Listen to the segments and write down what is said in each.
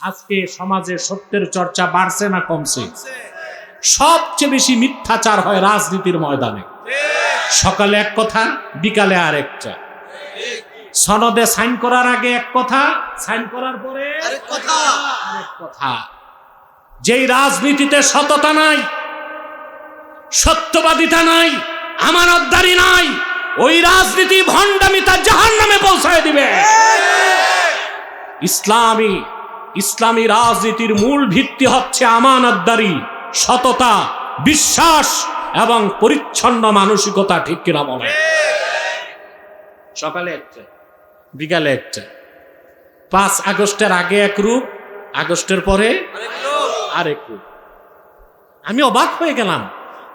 আজকে সমাজে সত্যের চর্চা বাড়ছে না কমছে? সবচেয়ে বেশি মিথ্যাচার হয় রাজনীতির ময়দানে। সকালে এক কথা বিকালে আর একটা সনদে সাইন করার আগে এক কথা সাইন করার পরে কথা। যেই রাজনীতিতে সততা নাই সত্যবাদিতা নাই আমানতদারি নাই ওই রাজনীতি ভণ্ডামিতা জাহান নামে পৌঁছায় দিবে। ইসলামী ইসলামী রাজনীতির মূল ভিত্তি হচ্ছে আমানতদারি, সততা, বিশ্বাস এবং পরিচ্ছন্ন মানসিকতা, ঠিক কিনা বলে সকালে একটা, বিকালে একটা। পাঁচ আগস্টের আগে এক রূপ, আগস্টের পরে আরেক রূপ। আমি অবাক হয়ে গেলাম,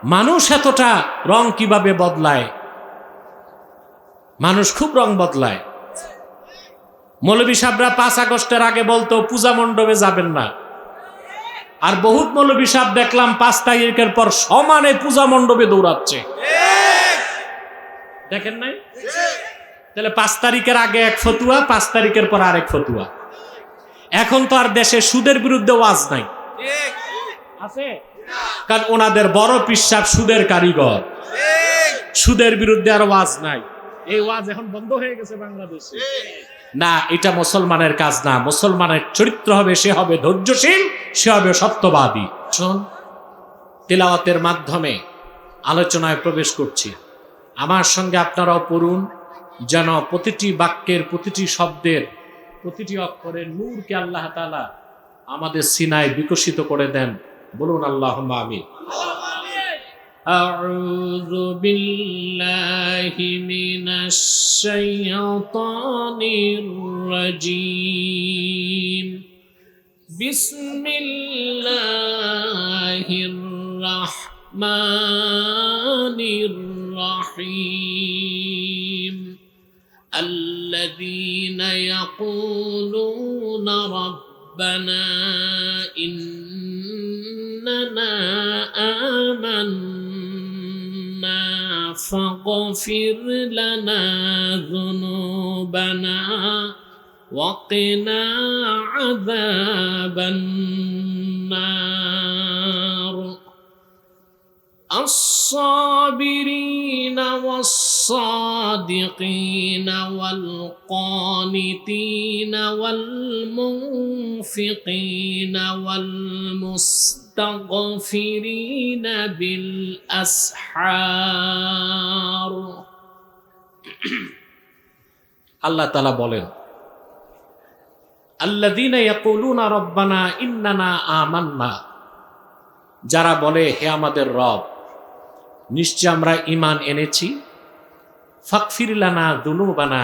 মানুষ এতটা রং কীভাবে বদলায়? মানুষ খুব রং বদলায়। মৌলবী সাহেবরা পাঁচ আগস্টের আগে বলতো, পূজা মণ্ডপে যাবেন না। আর বহুত মৌলবী সাহেব দেখলাম পাঁচ তারিখের পর সমানে পূজা মণ্ডপে দৌড়াচ্ছে। দেখেন নাই? তাহলে পাঁচ তারিখের আগে এক ফতুয়া, পাঁচ তারিখের পর আরেক ফতুয়া। এখন তো আর দেশে সুদের বিরুদ্ধে ওয়াজ নাই। আছে? কারণ ওনাদের বড় পিসাব সুদের কারিগর। সুদের বিরুদ্ধে আর ওয়াজ নাই। এই ওয়াজ এখন বন্ধ হয়ে গেছে বাংলাদেশে। না, এটা মুসলমানের কাজ না। মুসলমানের চরিত্র হবে, সে হবে ধৈর্যশীল, সে হবে সত্যবাদী। শোন তেলাওয়াতের মাধ্যমে আলোচনায় প্রবেশ করছি। আমার সঙ্গে আপনারাও পড়ুন, যেন প্রতিটি বাক্যের, প্রতিটি শব্দের, প্রতিটি অক্ষরের নূরকে আল্লাহ তালা আমাদের সিনায় বিকশিত করে দেন। বলুন আল্লাহ আমিন। أعوذ بالله من الشيطان الرجيم. بسم الله الرحمن الرحيم. الذين يقولون ربنا إننا آمنا فاغفر لنا ذنوبنا وقنا عذاب النار. الصابرين والصادقين والقانتين والمنفقين والمستغفرين بالأسحار আল্লাহ তালা বলেন আল্লাদিনা ইয়াকুলুনা রব্বানা ইন্নানা আমান্না যারা বলে হে আমাদের রব নিশ্চয় আমরা ইমান এনেছি ফাকফিরলানা দুনুবানা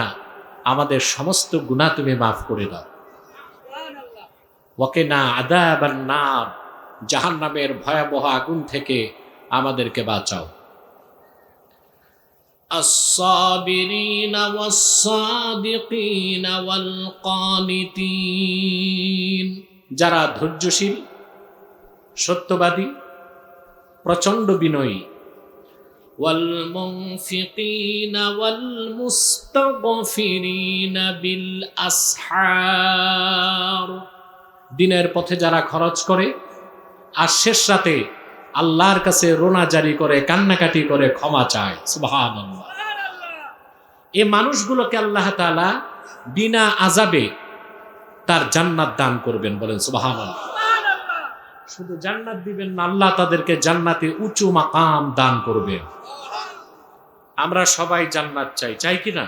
আমাদের সমস্ত গুনাহ তুমি মাফ করে দাও ওকে না আদাবান নার জাহান্নামের ভয়াবহ আগুন থেকে আমাদেরকে বাঁচাও الصابرين والصادقين والقانتين যারা ধৈর্যশীল সত্যবাদী প্রচণ্ড বিনয়ী والمنفقين والمستغفرين بالأسحار দিনের পথে যারা খরচ করে আর শেষ রাতে আল্লাহর কাছে রোনা জারি করে কান্নাকাটি করে ক্ষমা চায় সুবহানাল্লাহ এ মানুষগুলোকে আল্লাহ তাআলা বিনা আজাবে তার জান্নাত দান করবেন বলেন সুবহানাল্লাহ শুধু জান্নাত দিবেন না, আল্লাহ তাদেরকে জান্নাতে উঁচু মাকাম দান করবেন আমরা সবাই জান্নাত চাই চাই কি না?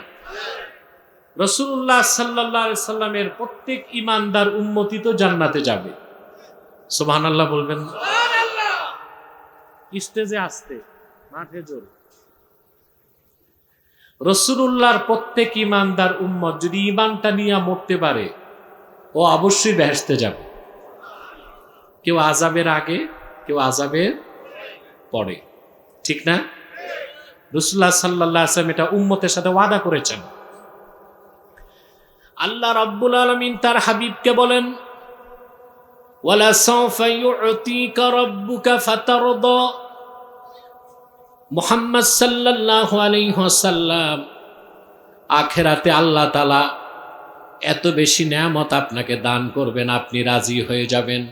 রসুল্লাহ সাল্লাহ সাল্লামের প্রত্যেক ইমানদার উন্মতি তো জান্নাতে যাবে। সোহান আল্লাহ বলবেন স্টেজে আসতে, মাঠে জোর। রসুল্লাহর প্রত্যেক ইমানদার উম্মত যদি ইমানটা নিয়ে মরতে পারে, ও অবশ্যই বেহেসতে যাবে। কেউ আজাবের আগে, কেউ আজাবের পরে। ঠিক না? রসুল্লাহ সাল্লাহ আসলাম এটা উম্মতের সাথে ওয়াদা করেছেন। আল্লাহ রাব্বুল আলমিন তার হাবিবকে বলেন মুহাম্মদ আখেরাতে আল্লাহ তাআলা এত বেশি নেয়ামত আপনাকে দান করবেন, আপনি রাজি হয়ে যাবেন।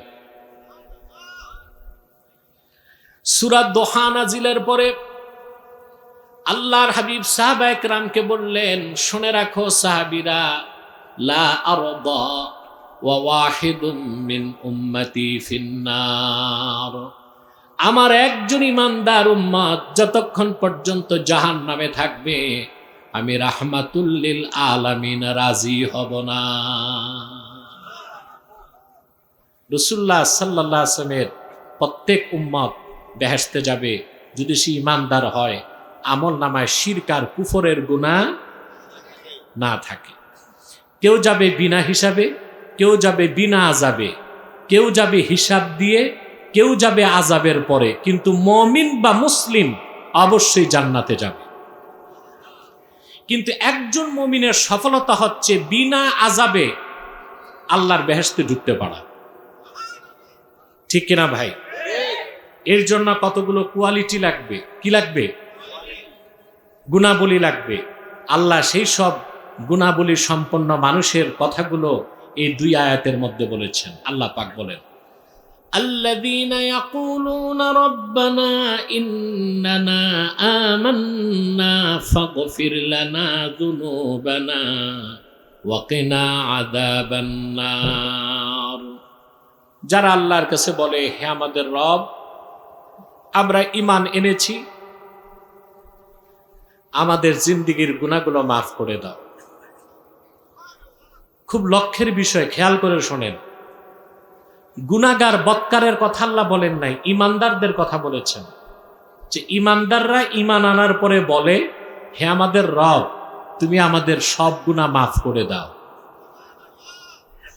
সুরাত দোহা নাজিলের পরে আল্লাহর হাবিব সাহাবা একরামকে বললেন, শুনে রাখো সাহাবিরা, লা আরদা ওয়া ওয়াহিদুম মিন উম্মতি ফিন্নার। আমার একজন ইমানদার উম্মত যতক্ষণ পর্যন্ত জাহান নামে থাকবে, আমি রাহমাতুল্লিল আলামিন রাজি হব না। রসুল্লাহ সাল্লাহ আসলামের প্রত্যেক উম্মত বেহেসতে যাবে। যদি সে ইমানদার হয়, আমল নামায় শিরকার কুফরের গুণা না থাকে। কেউ যাবে বিনা হিসাবে, কেউ যাবে বিনা আজাবে কেউ যাবে হিসাব দিয়ে, কেউ যাবে আজাবের পরে। কিন্তু মমিন বা মুসলিম অবশ্যই জান্নাতে যাবে। কিন্তু একজন মমিনের সফলতা হচ্ছে বিনা আজাবে আল্লাহর বেহেস্তে ঢুকতে পারা। ঠিক কিনা ভাই? এর জন্য কতগুলো কোয়ালিটি লাগবে কি লাগবে গুণাবলী লাগবে আল্লাহ সেই সব গুণাবলী সম্পন্ন মানুষের কথাগুলো এই দুই আয়াতের মধ্যে বলেছেন আল্লাহ পাক বলেন الذين يقولون ربنا إننا آمنا فاغفر لنا ذنوبنا وقنا عذاب النار যারা আল্লাহর কাছে বলে হে আমাদের রব আমরা ইমান এনেছি। আমাদের জিন্দিগির গুণাগুলো মাফ করে দাও। খুব লক্ষ্যের বিষয়, খেয়াল করে শোনেন। গুনাগার বৎকারের কথা আল্লাহ বলেন নাই ইমানদারদের কথা বলেছেন। যে ইমানদাররা ইমান আনার পরে বলে, হে আমাদের রব, তুমি আমাদের সব গুণা মাফ করে দাও।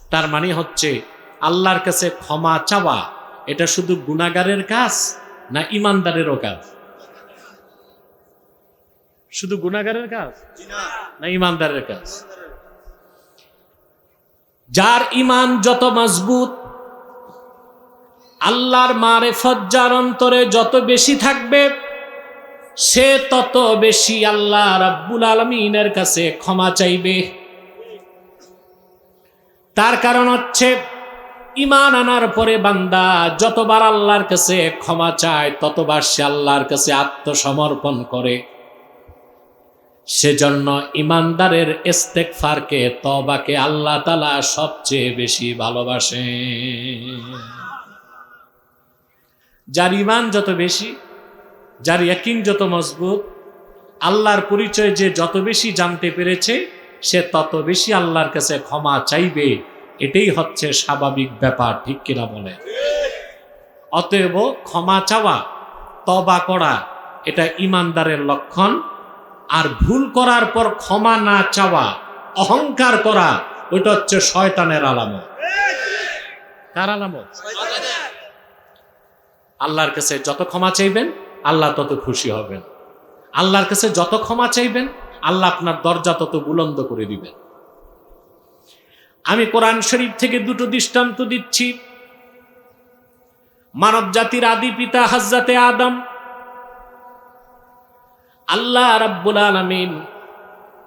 তার মানে হচ্ছে, আল্লাহর কাছে ক্ষমা চাওয়া, এটা শুধু গুনাগারের কাজ? না ইমানদারেরও কাজ? শুধু গুনাগারের কাজ? না ইমানদারের কাজ? যার ইমান যত মজবুত আল্লাহর মারেফত যার অন্তরে যত বেশি থাকবে সে তত বেশি আল্লাহ রাব্বুল আলমিনের কাছে ক্ষমা চাইবে। তার কারণ হচ্ছে ইমান আনার পরে বান্দা যতবার আল্লাহর কাছে ক্ষমা চায়, ততবার সে আল্লাহর কাছে আত্মসমর্পণ করে। সেজন্য ইমানদারের ইস্তেকফারকে তবাকে আল্লাহ তালা সবচেয়ে বেশি ভালোবাসে। যার ইমান যত বেশি, যার ইয়াকিন যত মজবুত, আল্লাহর পরিচয় যে যত বেশি জানতে পেরেছে, সে তত বেশি আল্লাহর কাছে ক্ষমা চাইবে। এটাই হচ্ছে স্বাভাবিক ব্যাপার, ঠিক কিনা বলে? অতএব ক্ষমা চাওয়া তবা করা, এটা ইমানদারের লক্ষণ। আর ভুল করার পর ক্ষমা না চাওয়া, অহংকার করা, ওইটা হচ্ছে শয়তানের আলামত। কার আলামত? আল্লাহর কাছে যত ক্ষমা চাইবেন, আল্লাহ তত খুশি হবেন। আল্লাহর কাছে যত ক্ষমা চাইবেন, আল্লাহ আপনার দরজা তত বুলন্দ করে দিবেন। আমি কোরআন শরীফ থেকে দুটো দৃষ্টান্ত দিচ্ছি। মানব জাতির আদি পিতা হাজরাতে আদম। আল্লাহ রাব্বুল আলামিন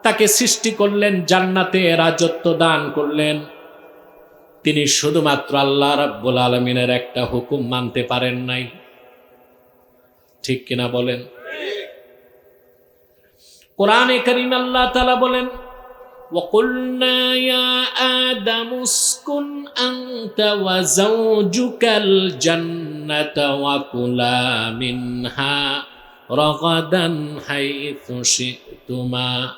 তাকে সৃষ্টি করলেন, জান্নাতে রাজত্ব দান করলেন। তিনি শুধুমাত্র আল্লাহ রাব্বুল আলমিনের একটা হুকুম মানতে পারেন নাই। ঠিক কিনা বলেন? কোরআনে করিম আল্লাহ তালা বলেন وقلنا يا آدم اسكن أنت وزوجك الجنة وكلا منها رغدا حيث شئتما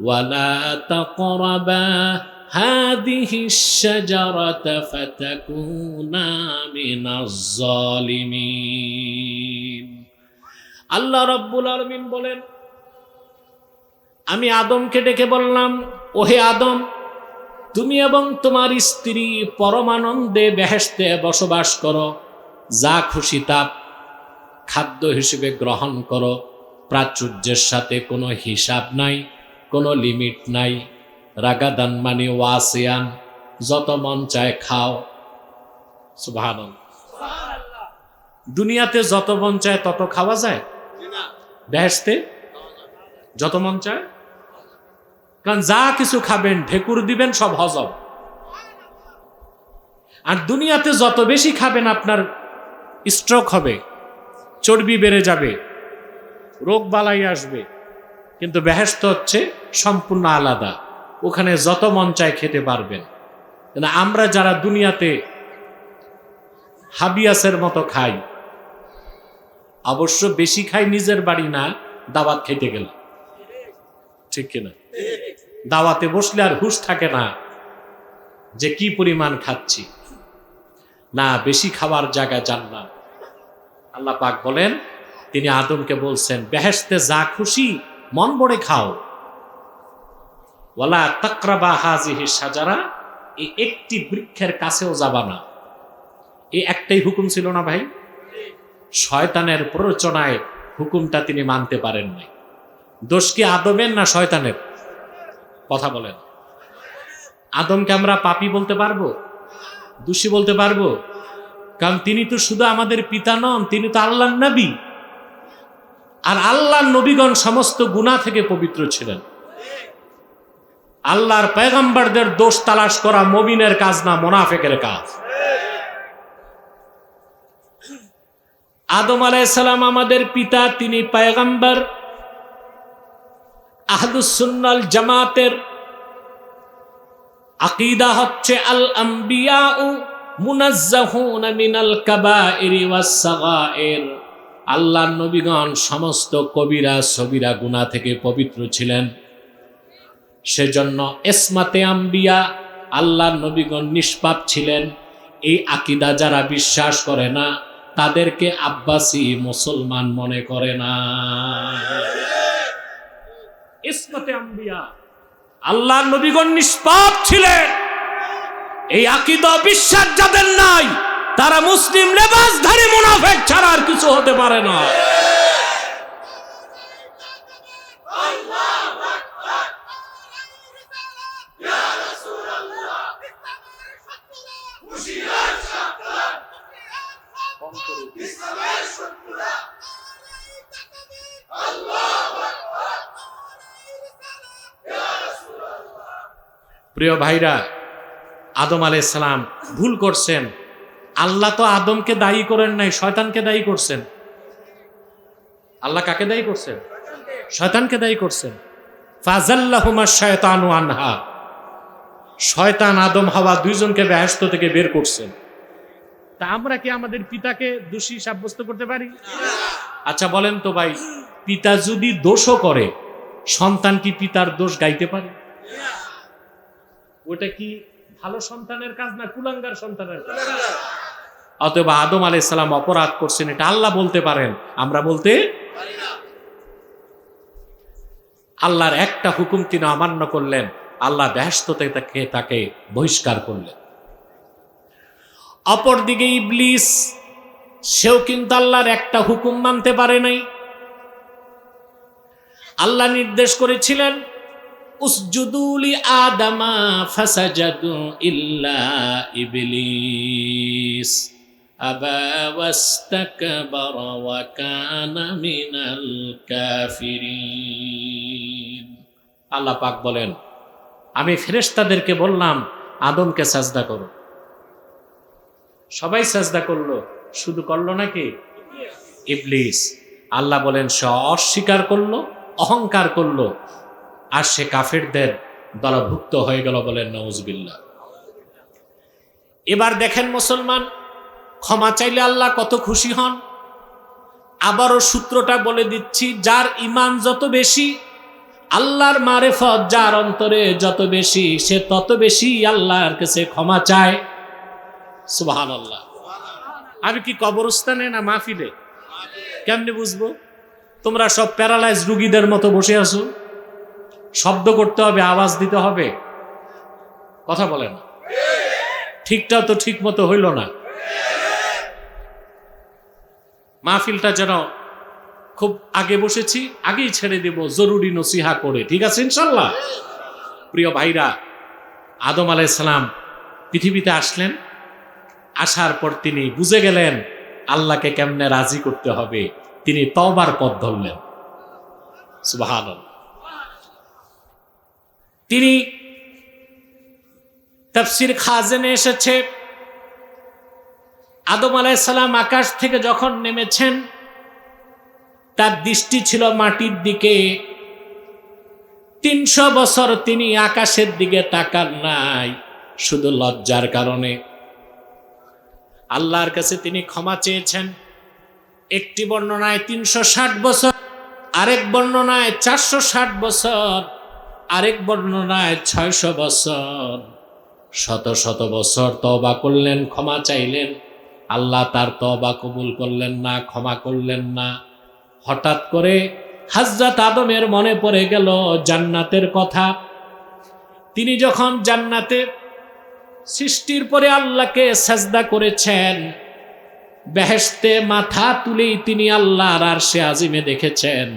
ولا تقربا هذه الشجرة فتكونا من الظالمين আল্লাহ রব্বুল আলমিন বলেন আমি আদমকে ডেকে বললাম ওহে আদম তুমি এবং তোমার স্ত্রী পরমানন্দে বেহেস্তে বসবাস করো যা খুশি তা খাদ্য হিসেবে গ্রহণ করো। প্রাচুর্যের সাথে কোনো হিসাব নাই কোনো লিমিট নাই। রাগাদান মানে ওয়াসিয়ান যত মন চায় খাও। সুভান দুনিয়াতে যত মন চায় তত খাওয়া যায়? বেহেস্তে যত মন চায়? কারণ যা কিছু খাবেন, ঢেকুর দিবেন, সব হজম। আর দুনিয়াতে যত বেশি খাবেন, আপনার স্ট্রোক হবে, চর্বি বেড়ে যাবে, রোগ বালাই আসবে। কিন্তু বেহেস্ত হচ্ছে সম্পূর্ণ আলাদা। ওখানে যত মন চায় খেতে পারবেন। আমরা যারা দুনিয়াতে হাবিয়াসের মতো খাই, অবশ্য বেশি খাই নিজের বাড়ি না, দাওয়াত খেতে গেলে ঠিক কিনা? দাওয়াতে বসলে আর হুশ থাকে না যে কি পরিমাণ খাচ্ছি। না, বেশি খাওয়ার জায়গায় যান না। আল্লাহ পাক বলেন, তিনি আদমকে বলছেন বেহেস্তে যা খুশি, মন বড়ে খাও। ওয়ালা তাকরাবা হাজিহি সাজারা এই একটি বৃক্ষের কাছেও যাবা না। এই একটাই হুকুম ছিল না ভাই? শয়তানের প্ররোচনায় হুকুমটা তিনি মানতে পারেন নাই। দোষ কি আদমের না শয়তানের? কথা বলেন। আদমকে আমরা পাপি বলতে পারব? দোষী বলতে পারব? কারণ তিনি তো শুধু আমাদের পিতা নন, তিনি তো আল্লাহর নবী। আর আল্লাহর নবীগণ সমস্ত গুণা থেকে পবিত্র ছিলেন। আল্লাহর পেগম্বরদের দোষ তালাশ করা মবিনের কাজ না, মোনাফেকের কাজ। আদম আলাইসালাম আমাদের পিতা, তিনি পয়গম্বর। আহলুসুন্নাল জামাতের আকিদা হচ্ছে আল আম্বিয়া মুনাজ্জাহুন আল্লাহর নবীগণ সমস্ত কবিরা সবিরা গুনাহ থেকে পবিত্র ছিলেন। সেজন্য এসমাতে আম্বিয়া আল্লাহর নবীগণ নিষ্পাপ ছিলেন। এই আকিদা যারা বিশ্বাস করে না, তাদেরকে আব্বাসী মুসলমান মনে করে না। ইসমতে আম্বিয়া। আল্লাহর নবীগণ নিষ্পাপ ছিলেন। এই আকিদা বিশ্বাস যাদের নাই, তারা মুসলিম লেবাসধারী মুনাফেক ছাড়া আর কিছু হতে পারে না। প্রিয় ভাইরা, আদম আলাইসালাম ভুল করছেন। আল্লাহ তো আদমকে দায়ী করেন নাই, শয়তানকে দায়ী করছেন। আল্লাহ কাকে দায়ী করছেন? শয়তানকে দায়ী করছেন। ফাজাল্লাহুমা শয়তানু আনহা। শয়তান আদম হাওয়া দুইজনকে ব্যস্ত থেকে বের করছেন তা আমরা কি আমাদের পিতাকে দোষী সাব্যস্ত করতে পারি? আচ্ছা বলেন তো ভাই, পিতা যদি দোষও করে, সন্তান কি পিতার দোষ গাইতে পারে? ওটা কি ভালো সন্তানের কাজ না কুলাঙ্গার সন্তানের কাজ? অতএব আদম আলাই সালাম অপরাধ করছেন এটা আল্লাহ বলতে পারেন আমরা বলতে আল্লাহর একটা হুকুম তিনি অমান্য করলেন আল্লাহ ব্যস্ত তাকে তাকে বহিষ্কার করলেন। অপরদিকে ইবলিস সেও কিন্তু আল্লাহর একটা হুকুম মানতে পারে নাই। আল্লাহ নির্দেশ করেছিলেন উসজুদুলি আদামা ইল্লা ইবলিস আল্লাহ পাক বলেন, আমি ফেরেশতাদেরকে বললাম, আদমকে সাজদা করো। সবাই সাজদা করল, শুধু করল নাকি? ইবলিস। আল্লাহ বলেন, সে অস্বীকার করল, অহংকার করল আর সে কাফেরদের দলভুক্ত হয়ে গেল বলেন নওজবিল্লা এবার দেখেন মুসলমান, ক্ষমা চাইলে আল্লাহ কত খুশি হন। আবারও সূত্রটা বলে দিচ্ছি, যার ইমান যত বেশি, আল্লাহর মারেফত যার অন্তরে যত বেশি, সে তত বেশি আল্লাহর কাছে ক্ষমা চায়। সুবাহান আল্লাহ আমি কি কবরস্থানে না মাহফিলে? কেমনে বুঝব? তোমরা সব প্যারালাইজ রুগীদের মতো বসে আছো। শব্দ করতে হবে, আওয়াজ দিতে হবে। কথা বলে না। ঠিকটাও তো ঠিক মতো হইল না। মাহফিলটা যেন খুব আগে বসেছি, আগেই ছেড়ে দেব জরুরি নসিহা করে। ঠিক আছে, ইনশাল্লাহ? প্রিয় ভাইরা, আদম আলাইসালাম পৃথিবীতে আসলেন। আসার পর তিনি বুঝে গেলেন, আল্লাহকে কেমনে রাজি করতে হবে। তিনি তওবার পথ ধরলেন। সুবাহ তিনি তাফসির খাজেনে এসেছে। আদম আলাইসালাম আকাশ থেকে যখন নেমেছেন, তার দৃষ্টি ছিল মাটির দিকে। তিনশো বছর তিনি আকাশের দিকে তাকান নাই, শুধু লজ্জার কারণে। আল্লাহর কাছে তিনি ক্ষমা চেয়েছেন। একটি বর্ণনায় তিনশো ষাট বছর, আরেক বর্ণনায় চারশো ষাট বছর আরেক বর্ণনায় ছয়শো বছর। শত শত বছর তবা করলেন, ক্ষমা চাইলেন। আল্লাহ তার তবা কবুল করলেন না, ক্ষমা করলেন না। হঠাৎ করে হাজরাত আদমের মনে পড়ে গেল জান্নাতের কথা। তিনি যখন জান্নাতে সৃষ্টির পরে আল্লাহকে সাজদা করেছেন বেহেস্তে মাথা তুলেই তিনি আল্লাহর আর সে আজিমে দেখেছেন।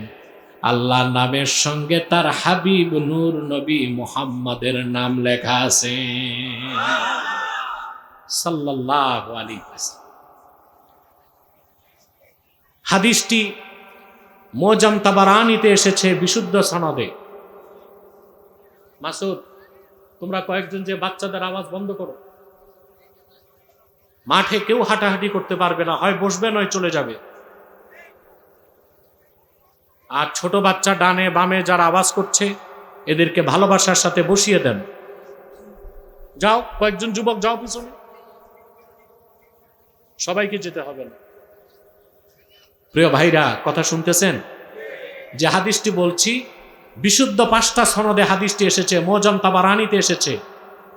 আল্লাহ নামের সঙ্গে তার হাবিব নূর নবী মুহাম্মাদের নাম লেখা আছে। হাদিসটি মোজাম তাবারানিতে এসেছে বিশুদ্ধ সনদে। মাসুদ, তোমরা কয়েকজন যে বাচ্চাদের আওয়াজ বন্ধ করো। মাঠে কেউ হাঁটাহাঁটি করতে পারবে না, হয় বসবে নয় চলে যাবে। আর ছোট বাচ্চা ডানে বামে যারা আওয়াজ করছে, এদেরকে ভালোবাসার সাথে বসিয়ে দেন। যাও, কয়েকজন যুবক যাও পিছনে। সবাইকে যেতে হবে না। প্রিয় ভাইরা, কথা শুনতেছেন? যে হাদিসটি বলছি, বিশুদ্ধ পাঁচটা সনদে হাদিসটি এসেছে, মোজাম তাবারানিতে এসেছে।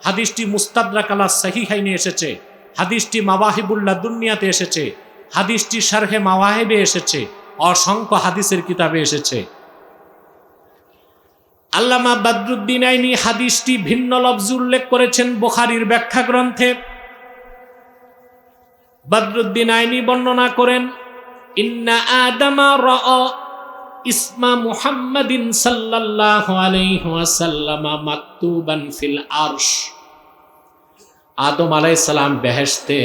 হাদিসটি মুস্তাদরা কালা সাহিহাইনে এসেছে। হাদিসটি মাওয়াহিবুল্লাহ দুনিয়াতে এসেছে। হাদিসটি শারহে মাওয়াহেবে এসেছে। অসংখ্য হাদিসের কিতাবে এসেছে। আল্লামা বাদরুদ্দিন আইনি হাদিসটি ভিন্ন লফজ উল্লেখ করেছেন বুখারীর ব্যাখ্যা গ্রন্থে বদরুদ্দিন আইনি বর্ণনা করেন, ইন্না আদামা র ইসমা মুহাম্মাদিন সাল্লাল্লাহু আলাইহি ওয়াসাল্লাম মাকতুবান ফিল আরশ। আদম আলাইহিস সালাম বেহেশতে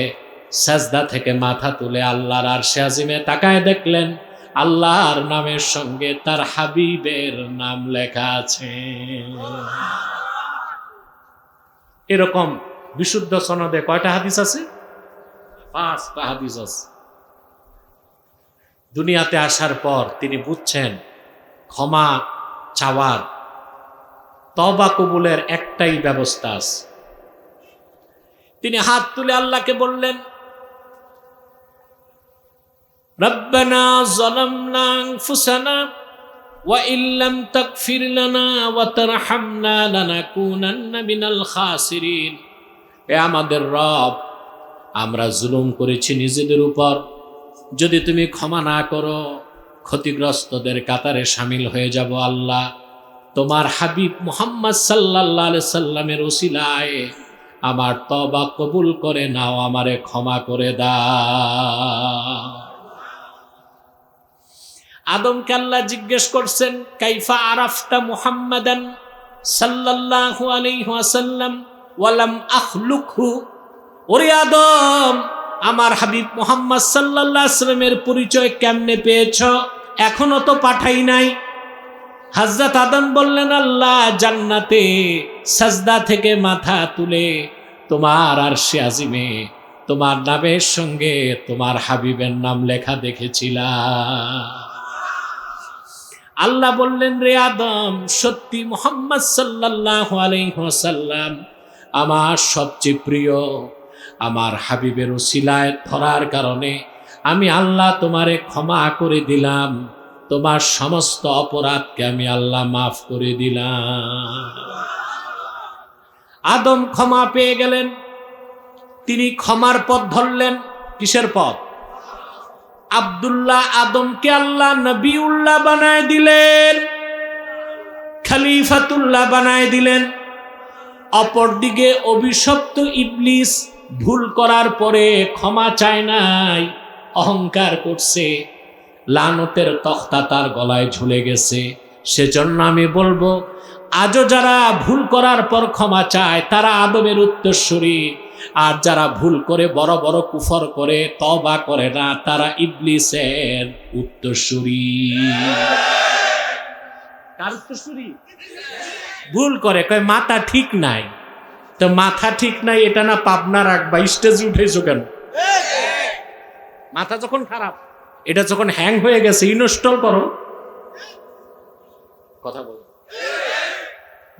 সাজদা থেকে মাথা তুলে আল্লাহর আরশে আজিমে তাকায় দেখলেন আল্লাহর নামের সঙ্গে তার হাবিবের নাম লেখা আছে। এরকম বিশুদ্ধ সনদে কয়টা হাদিস আছে? পাঁচটা হাদিস আছে। দুনিয়াতে আসার পর তিনি বুঝছেন, ক্ষমা চাওয়ার তবা কবুলের একটাই ব্যবস্থা আছে। তিনি হাত তুলে আল্লাহকে বললেন রব্বানা ظلمنا انفسنا وان لم تغفر لنا وترحمنا لنكونن من الخاسرين এ আমাদের রব আমরা জুলুম করেছি নিজেদের উপর যদি তুমি ক্ষমা না করো ক্ষতিগ্রস্তদের কাতারে সামিল হয়ে যাব আল্লাহ তোমার হাবিব মুহাম্মদ সাল্লাহ সাল্লামের ওসিলায় আমার তবা কবুল করে নাও আমারে ক্ষমা করে দাও আদমকে আল্লাহ জিজ্ঞেস করছেন, কাইফা আরাফতা মুহাম্মাদান সাল্লাল্লাহু আলাইহি ওয়াসাল্লাম? ওয়ালাম আখলুকহু? ওরে আদম, আমার হাবিব মোহাম্মদ সাল্লাল্লাহু আলাইহি পরিচয় কেমনে পেয়েছ? এখনও তো পাঠাই নাই। হাজরত আদম বললেন, আল্লাহ জান্নাতে সাজদা থেকে মাথা তুলে তোমার আর আজিমে, তোমার নামের সঙ্গে তোমার হাবিবের নাম লেখা দেখেছিলাম। আল্লাহ বললেন, রে আদম, সত্যি মোহাম্মদ সাল্লাহ আলাইসাল্লাম আমার সবচেয়ে প্রিয়, আমার হাবিবের ওসিলায় ধরার কারণে আমি আল্লাহ তোমারে ক্ষমা করে দিলাম, তোমার সমস্ত অপরাধকে আমি আল্লাহ মাফ করে দিলাম। আদম ক্ষমা পেয়ে গেলেন, তিনি ক্ষমার পথ ধরলেন, কিসের পথ? আবদুল্লাহ আদমকে আল্লাহ নবীউল্লাহ বানায় দিলেন, খালিফাতুল্লাহ বানায় দিলেন। অপরদিকে অভিশপ্ত ইবলিস ভুল করার পরে ক্ষমা চায় নাই, অহংকার করছে। লানতের তখতা তার গলায় ঝুলে গেছে। সেজন্য আমি বলব, আজও যারা ভুল করার পর ক্ষমা চায়, তারা আদমের উত্তরস্বরী আর যারা ভুল করে, বড় বড় কুফর করে তবা করে না, তারা ইবলিসের উত্তরসূরি। কার উত্তরসূরি? ভুল করে। কয়, মাথা ঠিক নাই। তো মাথা ঠিক নাই, এটা না পাবনা রাখবা, স্টেজে উঠেছো কেন? মাথা যখন খারাপ, এটা যখন হ্যাং হয়ে গেছে, ইনস্টল করো। কথা বলো।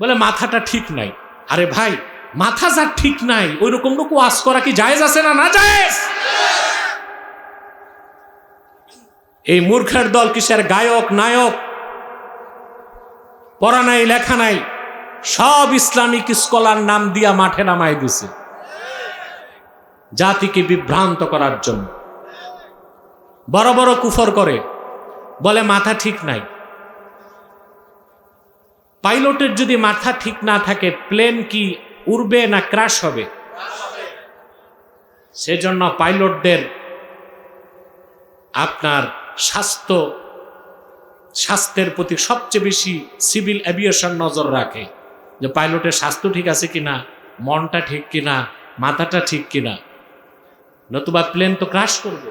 বলে, মাথাটা ঠিক নাই। আরে ভাই মাথা যার ঠিক নাই ওই রকম লোক ওয়াজ করা কি জায়েজ আছে না না জায়েজ? এই মূর্খের দল কিসের গায়ক, নায়ক? পড়া নাই, লেখা নাই, সব ইসলামিক স্কলার নাম দিয়া মাঠে নামাই দিছে। জাতিকে বিভ্রান্ত করার জন্য। বড় বড় কুফর করে, বলে মাথা ঠিক নাই। পাইলটের যদি মাথা ঠিক না থাকে, প্লেন কি উড়বে না ক্রাশ হবে? সেজন্য পাইলটদের আপনার স্বাস্থ্য, স্বাস্থ্যের প্রতি সবচেয়ে বেশি সিভিল অ্যাভিয়েশন নজর রাখে। যে পাইলটের স্বাস্থ্য ঠিক আছে কিনা, মনটা ঠিক কিনা, মাথাটা ঠিক কিনা। নতুবা প্লেন তো ক্রাশ করবে।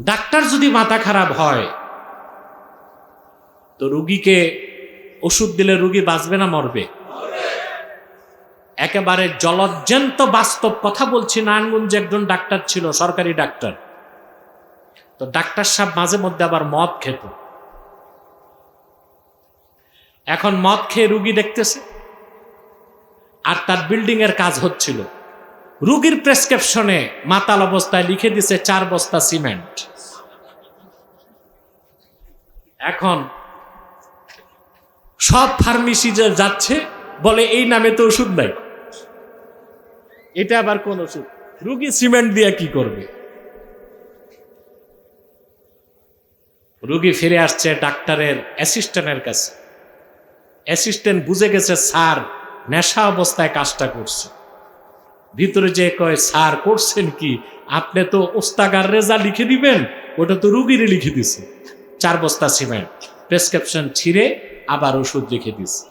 ডাক্তার যদি মাথা খারাপ হয়, তো রুগীকে ওষুধ দিলে রুগী বাঁচবে না, মরবে? একেবারে জলজ্জান্ত বাস্তব কথা বলছি, নারায়ণগঞ্জে একজন ডাক্তার ছিল, সরকারি ডাক্তার। তো ডাক্তার সাহেব মাঝে মধ্যে আবার মদ খেত। এখন মদ খেয়ে রুগী দেখতেছে। আর তার বিল্ডিং এর কাজ হচ্ছিল। রুগীর প্রেসক্রিপশনে মাতাল অবস্থায় লিখে দিছে চার বস্তা সিমেন্ট এখন সব ফার্মেসি যাচ্ছে, বলে, এই নামে তো ওষুধ নাই। এটা আবার কোন ওষুধ? রুগী সিমেন্ট দিয়ে কি করবে? রুগী ফিরে আসছে ডাক্তারের অ্যাসিস্ট্যান্টের কাছে। অ্যাসিস্ট্যান্ট বুঝে গেছে, স্যার, নেশা অবস্থায় কাজটা করছে। ভিতরে যে কয়, স্যার, করছেন কি? আপনি তো ওস্তাগার রেজা লিখে দিবেন, ওটা তো রুগীরে লিখে দিছে। চার বস্তা সিমেন্ট, প্রেসক্রিপশন ছিঁড়ে আবার ওষুধ লিখে দিছে।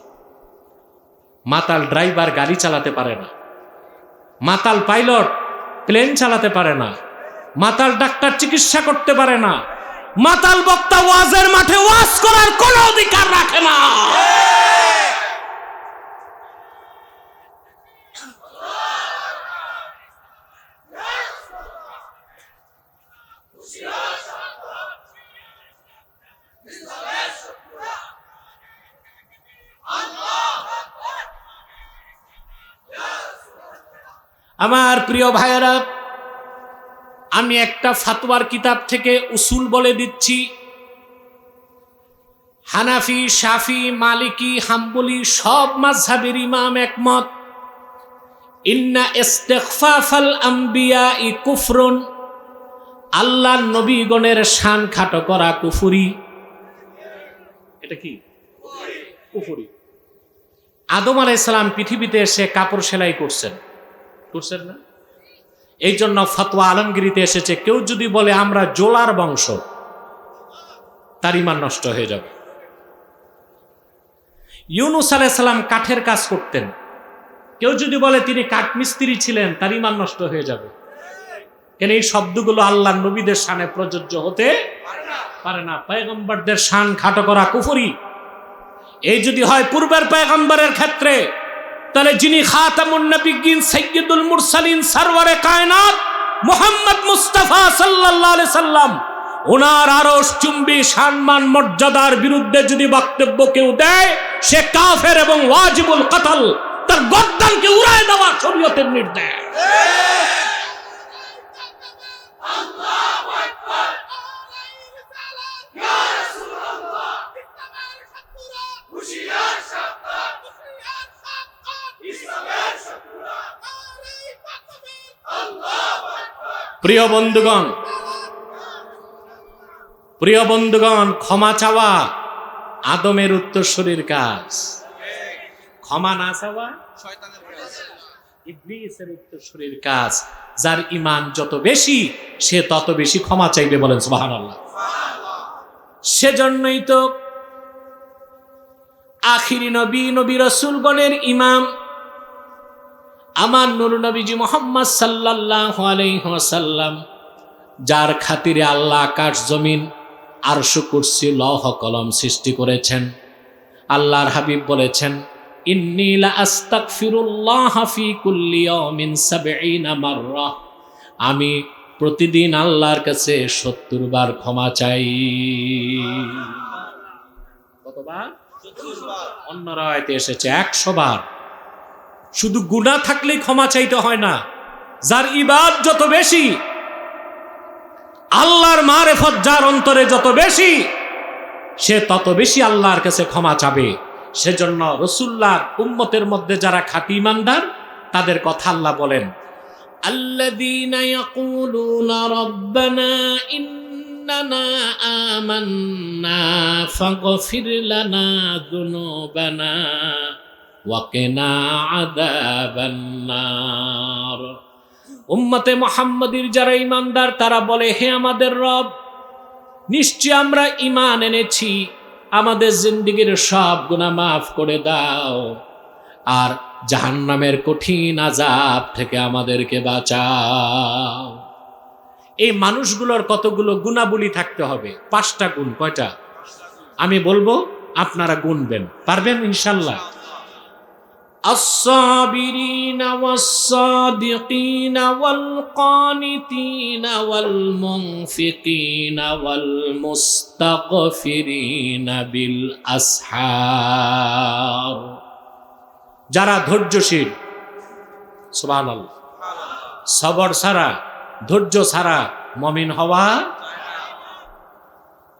মাতাল ড্রাইভার গাড়ি চালাতে পারে না। মাতাল পাইলট প্লেন চালাতে পারে না। মাতাল ডাক্তার চিকিৎসা করতে পারে না। মাতাল বক্তা ওয়াজের মাঠে ওয়াজ করার কোনো অধিকার রাখে না। আমার প্রিয় ভাইয়েরা, আমি একটা ফাতোয়ার কিতাব থেকে উসুল বলে দিচ্ছি। হানাফি, শাফি, মালিকি, হাম্বলি সব মাঝহাবের ইমাম একমত। ইন্না ইস্তেগফাফাল আম্বিয়া ই কুফরুন আল্লাহ নবীগণের শান খাটো করা কুফুরি। এটা কি? কুফুরি। আদম আলাইসালাম পৃথিবীতে এসে কাপড় সেলাই করছেন। করছেন না? এই জন্য ফতোয়া আলমগিরিতে এসেছে, কেউ যদি বলে আমরা জোলার বংশ, তার ইমান নষ্ট হয়ে যাবে। ইউনুস আলাইসাল্লাম কাঠের কাজ করতেন। কেউ যদি বলে তিনি কাঠমিস্ত্রি ছিলেন, তার ইমান নষ্ট হয়ে যাবে। কেন এই শব্দগুলো আল্লাহ নবীদের শানে প্রযোজ্য হতে পারে না? পয়গম্বরদের শান খাটো করা কুফুরি। এই যদি হয় পূর্বের পয়গম্বরের ক্ষেত্রে তাহলে যিনি খাতামুন নবিগিন সৈয়দুল মুরসালিন সারওয়ারে কায়নাত মোহাম্মদ মুস্তাফা সাল্লাল্লাহু আলাইহি সাল্লাম ওনার আরশ চুম্বি সম্মান মর্যাদার বিরুদ্ধে যদি বক্তব্য কেউ দেয় সে কাফের এবং ওয়াজিবুল কতল তার গর্দানকে উড়ায় দেওয়া শরীয়তের নির্দেশ। প্রিয় বন্ধুগণ প্রিয় বন্ধুগণ, ক্ষমা চাওয়া আদমের উত্তরসূরির কাজ। ক্ষমা না চাওয়া ইবলিসের উত্তরসূরির কাজ। যার ইমান যত বেশি, সে তত বেশি ক্ষমা চাইবে বলেন সুবহানাল্লাহ। সেজন্যই তো আখিরি নবী নবী রসুলগণের ইমাম আমার নুর নবীজি মোহাম্মদ সাল্লাল্লাহু আলাইহি ওয়াসাল্লাম, যার খাতিরে আল্লাহ আকাশ জমিন আরশ কুরসি লহ কলম সৃষ্টি করেছেন। আল্লাহর হাবিব বলেছেন, ইন্নী লা আস্তাগফিরুল্লাহ ফি কুল্লি ইয়াউমিন 70 আমি প্রতিদিন আল্লাহর কাছে 70 বার ক্ষমা চাই। কতবার? অন্য রায়তে এসেছে 100 বার। শুধু গুনাহ থাকলেই ক্ষমা চাইতে হয় না যার ইবাদ যত বেশি আল্লাহর মারেফত যার অন্তরে যত বেশি সে তত বেশি আল্লাহর কাছে ক্ষমা চাবে সেজন্য রসুল্লাহর উম্মতের মধ্যে যারা খাঁটি ইমানদার তাদের কথা আল্লাহ বলেন الذين يقولون ربنا إننا آمنا فاغفر لنا ذنوبنا ওয়াকেনা আদাবান্নার উম্মতে মোহাম্মদীর যারা ইমানদার তারা বলে, হে আমাদের রব নিশ্চয় আমরা ইমান এনেছি। আমাদের জিন্দিগির সব গুণা মাফ করে দাও। আর জাহান্নামের কঠিন আজাব থেকে আমাদেরকে বাঁচাও। এই মানুষগুলোর কতগুলো গুণাবলী থাকতে হবে? পাঁচটা গুণ, কয়টা? আমি বলব, আপনারা গুনবেন, পারবেন ইনশাল্লাহ। الصابرين والصادقين والقانتين والمنفقين والمستغفرين بالأسحار যারা ধৈর্যশীল সুবহানাল্লাহ সবর ছাড়া ধৈর্য ছাড়া মমিন হওয়া